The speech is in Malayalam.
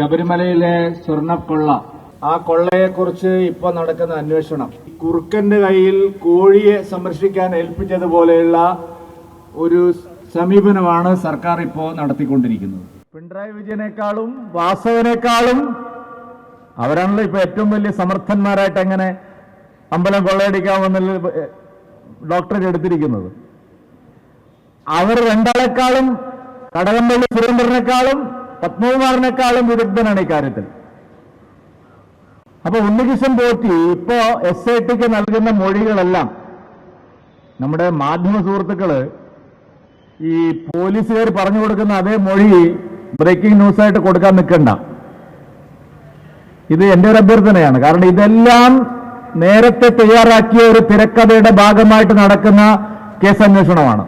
ശബരിമലയിലെ സ്വർണക്കൊള്ള. ആ കൊള്ളയെക്കുറിച്ച് ഇപ്പൊ നടക്കുന്ന അന്വേഷണം. കുറുക്കന്റെ കയ്യിൽ കോഴിയെ സംരക്ഷിക്കാൻ ഏൽപ്പിച്ചതുപോലെയുള്ള ഒരു സമീപനമാണ് സർക്കാർ ഇപ്പോൾ നടത്തിക്കൊണ്ടിരിക്കുന്നത്. പിണറായി വിജയനേക്കാളും വാസവനേക്കാളും അവരാണല്ലോ ഇപ്പൊ ഏറ്റവും വലിയ സമർത്ഥന്മാരായിട്ട് എങ്ങനെ അമ്പലം കൊള്ളയടിക്കാമെന്നുള്ള ഡോക്ടറേറ്റ് എടുത്തിരിക്കുന്നത്. അവർ രണ്ടാളെക്കാളും കടകംപള്ളി സുരേന്ദ്രനേക്കാളും പത്മകുമാറിനേക്കാളും വിദഗ്ധനാണ് ഇക്കാര്യത്തിൽ അപ്പൊ ഉണ്ണികൃഷ്ണൻ പോറ്റി ഇപ്പോ എസ് ഐ ടിക്ക് നൽകുന്ന മൊഴികളെല്ലാം നമ്മുടെ മാധ്യമ സുഹൃത്തുക്കൾ ഈ പോലീസുകാർ പറഞ്ഞു കൊടുക്കുന്ന അതേ മൊഴി ബ്രേക്കിംഗ് ന്യൂസായിട്ട് കൊടുക്കാൻ നിൽക്കണ്ട. ഇത് എന്റെ ഒരു അഭ്യർത്ഥനയാണ്. കാരണം ഇതെല്ലാം നേരത്തെ തയ്യാറാക്കിയ ഒരു തിരക്കഥയുടെ ഭാഗമായിട്ട് നടക്കുന്ന കേസ് അന്വേഷണമാണ്.